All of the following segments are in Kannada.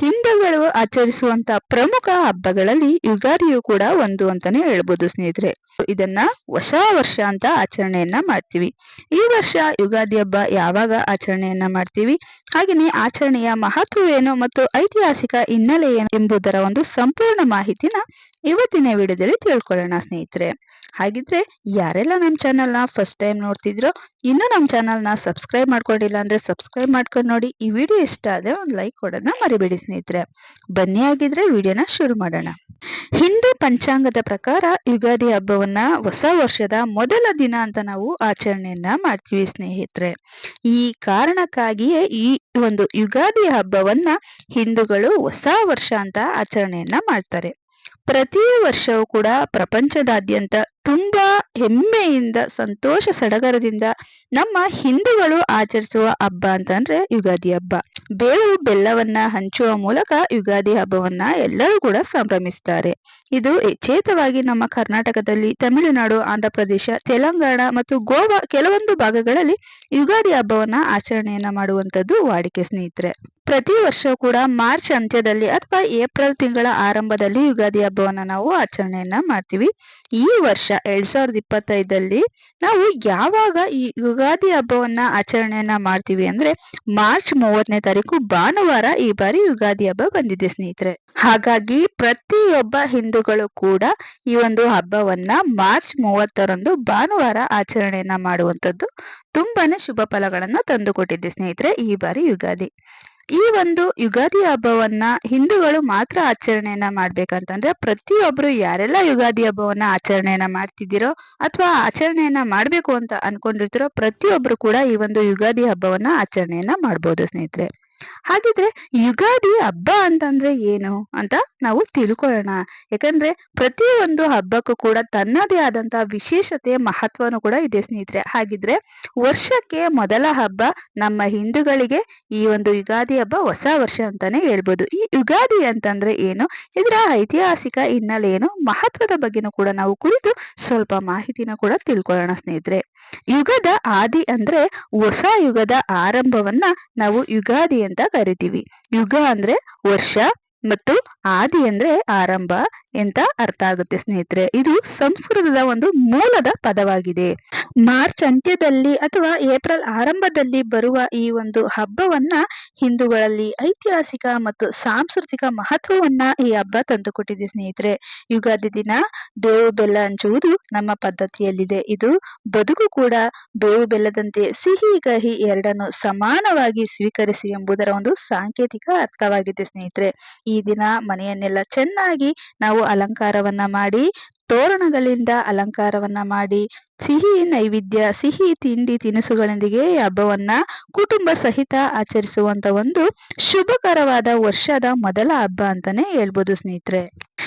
ಹಿಂದೂಗಳು ಆಚರಿಸುವಂತ ಪ್ರಮುಖ ಹಬ್ಬಗಳಲ್ಲಿ ಯುಗಾದಿಯು ಕೂಡ ಒಂದು ಅಂತಾನೆ ಹೇಳ್ಬೋದು ಸ್ನೇಹಿತರೆ. ಇದನ್ನ ಹೊಸ ವರ್ಷ ಅಂತ ಆಚರಣೆಯನ್ನ ಮಾಡ್ತೀವಿ. ಈ ವರ್ಷ ಯುಗಾದಿ ಹಬ್ಬ ಯಾವಾಗ ಆಚರಣೆಯನ್ನ ಮಾಡ್ತೀವಿ? ಹಾಗೆಯೇ ಆಚರಣೆಯ ಮಹತ್ವವೇನು ಮತ್ತು ಐತಿಹಾಸಿಕ ಹಿನ್ನೆಲೆ ಏನು ಎಂಬುದರ ಒಂದು ಸಂಪೂರ್ಣ ಮಾಹಿತಿನ ಇವತ್ತಿನ ವಿಡಿಯೋದಲ್ಲಿ ತಿಳ್ಕೊಳ್ಳೋಣ ಸ್ನೇಹಿತರೆ. ಹಾಗಿದ್ರೆ ಯಾರೆಲ್ಲ ನಮ್ಮ ಚಾನಲ್ನ ಫಸ್ಟ್ ಟೈಮ್ ನೋಡ್ತಿದ್ರೋ, ಇನ್ನು ನಮ್ಮ ಚಾನಲ್ನ ಸಬ್ಸ್ಕ್ರೈಬ್ ಮಾಡ್ಕೊಂಡಿಲ್ಲ ಅಂದ್ರೆ ಸಬ್ಸ್ಕ್ರೈಬ್ ಮಾಡ್ಕೊಂಡು ನೋಡಿ. ಈ ವಿಡಿಯೋ ಇಷ್ಟ ಆದ್ರೆ ಒಂದು ಲೈಕ್ ಕೊಡೋದನ್ನ ಮರಿಬೇಡಿ ಸ್ನೇಹಿತರೆ, ಬನ್ನಿ ಆಗಿದ್ರೆ ವಿಡಿಯೋನ ಶುರು ಮಾಡೋಣ. ಹಿಂದೂ ಪಂಚಾಂಗದ ಪ್ರಕಾರ ಯುಗಾದಿ ಹಬ್ಬವನ್ನ ಹೊಸ ವರ್ಷದ ಮೊದಲ ದಿನ ಅಂತ ನಾವು ಆಚರಣೆಯನ್ನ ಮಾಡ್ತೀವಿ ಸ್ನೇಹಿತರೆ. ಈ ಕಾರಣಕ್ಕಾಗಿಯೇ ಈ ಒಂದು ಯುಗಾದಿ ಹಬ್ಬವನ್ನ ಹಿಂದೂಗಳು ಹೊಸ ವರ್ಷ ಅಂತ ಆಚರಣೆಯನ್ನ ಮಾಡ್ತಾರೆ. ಪ್ರತಿ ವರ್ಷವೂ ಕೂಡ ಪ್ರಪಂಚದಾದ್ಯಂತ ತುಂಬಾ ಹೆಮ್ಮೆಯಿಂದ, ಸಂತೋಷ ಸಡಗರದಿಂದ ನಮ್ಮ ಹಿಂದೂಗಳು ಆಚರಿಸುವ ಹಬ್ಬ ಅಂತಂದ್ರೆ ಯುಗಾದಿ ಹಬ್ಬ. ಬೇವು ಬೆಲ್ಲವನ್ನ ಹಂಚುವ ಮೂಲಕ ಯುಗಾದಿ ಹಬ್ಬವನ್ನ ಎಲ್ಲರೂ ಕೂಡ ಸಂಭ್ರಮಿಸ್ತಾರೆ. ಇದು ಯಥೇತವಾಗಿ ನಮ್ಮ ಕರ್ನಾಟಕದಲ್ಲಿ ತಮಿಳುನಾಡು ಆಂಧ್ರ ಪ್ರದೇಶ ತೆಲಂಗಾಣ ಮತ್ತು ಗೋವಾ ಕೆಲವೊಂದು ಭಾಗಗಳಲ್ಲಿ ಯುಗಾದಿ ಹಬ್ಬವನ್ನ ಆಚರಣೆಯನ್ನ ಮಾಡುವಂತದ್ದು ವಾಡಿಕೆ ಸ್ನೇಹಿತರೆ. ಪ್ರತಿ ವರ್ಷ ಕೂಡ ಮಾರ್ಚ್ ಅಂತ್ಯದಲ್ಲಿ ಅಥವಾ ಏಪ್ರಿಲ್ ತಿಂಗಳ ಆರಂಭದಲ್ಲಿ ಯುಗಾದಿ ಹಬ್ಬವನ್ನ ನಾವು ಆಚರಣೆಯನ್ನ ಮಾಡ್ತೀವಿ. ಈ ವರ್ಷ ಎರಡ್ ಸಾವಿರದ ಇಪ್ಪತ್ತೈದಲ್ಲಿ ನಾವು ಯಾವಾಗ ಈ ಯುಗಾದಿ ಹಬ್ಬವನ್ನ ಆಚರಣೆಯನ್ನ ಮಾಡ್ತೀವಿ ಅಂದ್ರೆ ಮಾರ್ಚ್ ಮೂವತ್ತನೇ ತಾರೀಕು ಭಾನುವಾರ ಈ ಬಾರಿ ಯುಗಾದಿ ಹಬ್ಬ ಬಂದಿದೆ ಸ್ನೇಹಿತರೆ. ಹಾಗಾಗಿ ಪ್ರತಿಯೊಬ್ಬ ಹಿಂದೂಗಳು ಕೂಡ ಈ ಒಂದು ಹಬ್ಬವನ್ನ ಮಾರ್ಚ್ ಮೂವತ್ತರಂದು ಭಾನುವಾರ ಆಚರಣೆಯನ್ನ ಮಾಡುವಂತದ್ದು ತುಂಬಾನೇ ಶುಭ ಫಲಗಳನ್ನ ತಂದುಕೊಟ್ಟಿದೆ ಸ್ನೇಹಿತರೆ ಈ ಬಾರಿ ಯುಗಾದಿ. ಈ ಒಂದು ಯುಗಾದಿ ಹಬ್ಬವನ್ನ ಹಿಂದೂಗಳು ಮಾತ್ರ ಆಚರಣೆಯನ್ನ ಮಾಡ್ಬೇಕಂತಂದ್ರೆ ಪ್ರತಿಯೊಬ್ರು ಯಾರೆಲ್ಲ ಯುಗಾದಿ ಹಬ್ಬವನ್ನ ಆಚರಣೆಯನ್ನ ಮಾಡ್ತಿದ್ದೀರೋ ಅಥವಾ ಆಚರಣೆಯನ್ನ ಮಾಡ್ಬೇಕು ಅಂತ ಅನ್ಕೊಂಡಿರ್ತಿರೋ ಪ್ರತಿಯೊಬ್ರು ಕೂಡ ಈ ಒಂದು ಯುಗಾದಿ ಹಬ್ಬವನ್ನ ಆಚರಣೆಯನ್ನ ಮಾಡ್ಬೋದು ಸ್ನೇಹಿತರೆ. ಹಾಗಿದ್ರೆ ಯುಗಾದಿ ಹಬ್ಬ ಅಂತಂದ್ರೆ ಏನು ಅಂತ ನಾವು ತಿಳ್ಕೊಳ್ಳೋಣ. ಯಾಕಂದ್ರೆ ಪ್ರತಿಯೊಂದು ಹಬ್ಬಕ್ಕೂ ಕೂಡ ತನ್ನದೇ ಆದಂತ ವಿಶೇಷತೆ ಮಹತ್ವನೂ ಕೂಡ ಇದೆ ಸ್ನೇಹಿತರೆ. ಹಾಗಿದ್ರೆ ವರ್ಷಕ್ಕೆ ಮೊದಲ ಹಬ್ಬ ನಮ್ಮ ಹಿಂದೂಗಳಿಗೆ ಈ ಒಂದು ಯುಗಾದಿ ಹಬ್ಬ ಹೊಸ ವರ್ಷ ಅಂತಾನೆ ಹೇಳ್ಬೋದು. ಈ ಯುಗಾದಿ ಅಂತಂದ್ರೆ ಏನು? ಇದರ ಐತಿಹಾಸಿಕ ಹಿನ್ನೆಲೆ ಏನು? ಮಹತ್ವದ ಬಗ್ಗೆನೂ ಕೂಡ ನಾವು ಕುರಿತು ಸ್ವಲ್ಪ ಮಾಹಿತಿನ ಕೂಡ ತಿಳ್ಕೊಳ್ಳೋಣ ಸ್ನೇಹಿತರೆ. ಯುಗದ ಆದಿ ಅಂದ್ರೆ ಹೊಸ ಯುಗದ ಆರಂಭವನ್ನ ನಾವು ಯುಗಾದಿ ಅಂತ ಕರಿತೀವಿ. ಯುಗ ಅಂದ್ರೆ ವರ್ಷ ಮತ್ತು ಆದಿ ಅಂದ್ರೆ ಆರಂಭ ಎಂತ ಅರ್ಥ ಆಗುತ್ತೆ ಸ್ನೇಹಿತರೆ? ಇದು ಸಂಸ್ಕೃತದ ಒಂದು ಮೂಲದ ಪದವಾಗಿದೆ. ಮಾರ್ಚ್ ಅಂತ್ಯದಲ್ಲಿ ಅಥವಾ ಏಪ್ರಿಲ್ ಆರಂಭದಲ್ಲಿ ಬರುವ ಈ ಒಂದು ಹಬ್ಬವನ್ನ ಹಿಂದೂಗಳಲ್ಲಿ ಐತಿಹಾಸಿಕ ಮತ್ತು ಸಾಂಸ್ಕೃತಿಕ ಮಹತ್ವವನ್ನ ಈ ಹಬ್ಬ ತಂದುಕೊಟ್ಟಿದೆ ಸ್ನೇಹಿತರೆ. ಯುಗಾದಿ ದಿನ ಬೇವು ಬೆಲ್ಲ ಹಂಚುವುದು ನಮ್ಮ ಪದ್ಧತಿಯಲ್ಲಿದೆ. ಇದು ಬದುಕು ಕೂಡ ಬೇವು ಬೆಲ್ಲದಂತೆ ಸಿಹಿ ಕಹಿ ಎರಡನ್ನು ಸಮಾನವಾಗಿ ಸ್ವೀಕರಿಸಿ ಎಂಬುದರ ಒಂದು ಸಾಂಕೇತಿಕ ಅರ್ಥವಾಗಿದೆ ಸ್ನೇಹಿತರೆ. ಈ ದಿನ ಮನೆಯನ್ನೆಲ್ಲ ಚೆನ್ನಾಗಿ ನಾವು ಅಲಂಕಾರವನ್ನ ಮಾಡಿ, ತೋರಣಗಳಿಂದ ಅಲಂಕಾರವನ್ನ ಮಾಡಿ, ಸಿಹಿ ನೈವೇದ್ಯ, ಸಿಹಿ ತಿಂಡಿ ತಿನಿಸುಗಳೊಂದಿಗೆ ಹಬ್ಬವನ್ನ ಕುಟುಂಬ ಸಹಿತ ಆಚರಿಸುವಂತ ಒಂದು ಶುಭಕರವಾದ ವರ್ಷದ ಮೊದಲ ಹಬ್ಬ ಅಂತಾನೆ ಹೇಳ್ಬೋದು ಸ್ನೇಹಿತರೆ.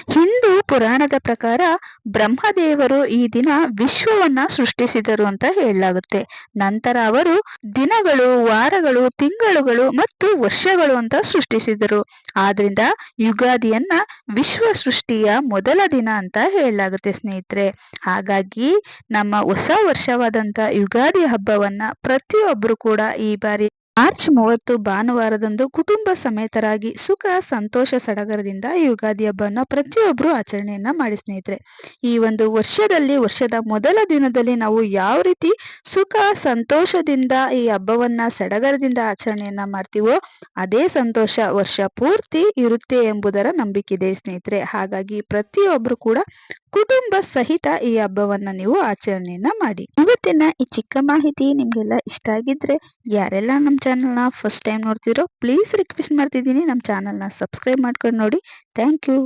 ಹಿಂದೂ ಪುರಾಣದ ಪ್ರಕಾರ ಬ್ರಹ್ಮದೇವರು ಈ ದಿನ ವಿಶ್ವವನ್ನ ಸೃಷ್ಟಿಸಿದರು ಅಂತ ಹೇಳಲಾಗುತ್ತೆ. ನಂತರ ಅವರು ದಿನಗಳು, ವಾರಗಳು, ತಿಂಗಳುಗಳು ಮತ್ತು ವರ್ಷಗಳು ಅಂತ ಸೃಷ್ಟಿಸಿದರು. ಆದ್ರಿಂದ ಯುಗಾದಿಯನ್ನ ವಿಶ್ವ ಸೃಷ್ಟಿಯ ಮೊದಲ ದಿನ ಅಂತ ಹೇಳಲಾಗುತ್ತೆ ಸ್ನೇಹಿತರೆ. ಹಾಗಾಗಿ ನಮ್ಮ ಹೊಸ ವರ್ಷವಾದಂತ ಯುಗಾದಿ ಹಬ್ಬವನ್ನ ಪ್ರತಿಯೊಬ್ರು ಕೂಡ ಈ ಬಾರಿ ಮಾರ್ಚ್ ಮೂವತ್ತು ಭಾನುವಾರದಂದು ಕುಟುಂಬ ಸಮೇತರಾಗಿ ಸುಖ, ಸಂತೋಷ ಸಡಗರದಿಂದ ಯುಗಾದಿ ಹಬ್ಬವನ್ನ ಪ್ರತಿಯೊಬ್ರು ಆಚರಣೆಯನ್ನ ಮಾಡಿ ಸ್ನೇಹಿತರೆ. ಈ ಒಂದು ವರ್ಷದಲ್ಲಿ, ವರ್ಷದ ಮೊದಲ ದಿನದಲ್ಲಿ ನಾವು ಯಾವ ರೀತಿ ಸುಖ, ಸಂತೋಷದಿಂದ ಈ ಹಬ್ಬವನ್ನ ಸಡಗರದಿಂದ ಆಚರಣೆಯನ್ನ ಮಾಡ್ತೀವೋ ಅದೇ ಸಂತೋಷ ವರ್ಷ ಪೂರ್ತಿ ಇರುತ್ತೆ ಎಂಬುದರ ನಂಬಿಕೆ ಇದೆ ಸ್ನೇಹಿತರೆ. ಹಾಗಾಗಿ ಪ್ರತಿಯೊಬ್ರು ಕೂಡ ಕುಟುಂಬ ಸಹಿತ ಈ ಹಬ್ಬವನ್ನ ನೀವು ಆಚರಣೆಯನ್ನ ಮಾಡಿ. ಇವತ್ತಿನ ಈ ಚಿಕ್ಕ ಮಾಹಿತಿ ನಿಮ್ಗೆಲ್ಲ ಇಷ್ಟ ಆಗಿದ್ರೆ ಯಾರೆಲ್ಲ ನಮ್ಮ ಚಾನಲ್ನ ಫಸ್ಟ್ ಟೈಮ್ ನೋಡ್ತಿರೋ ಪ್ಲೀಸ್ ರಿಕ್ವೆಸ್ಟ್ ಮಾಡ್ತಿದ್ದೀನಿ. ನಮ್ಮ ಚಾನಲ್ನ ಸಬ್ಸ್ಕ್ರೈಬ್ ಮಾಡ್ಕೊಂಡು ನೋಡಿ. Thank you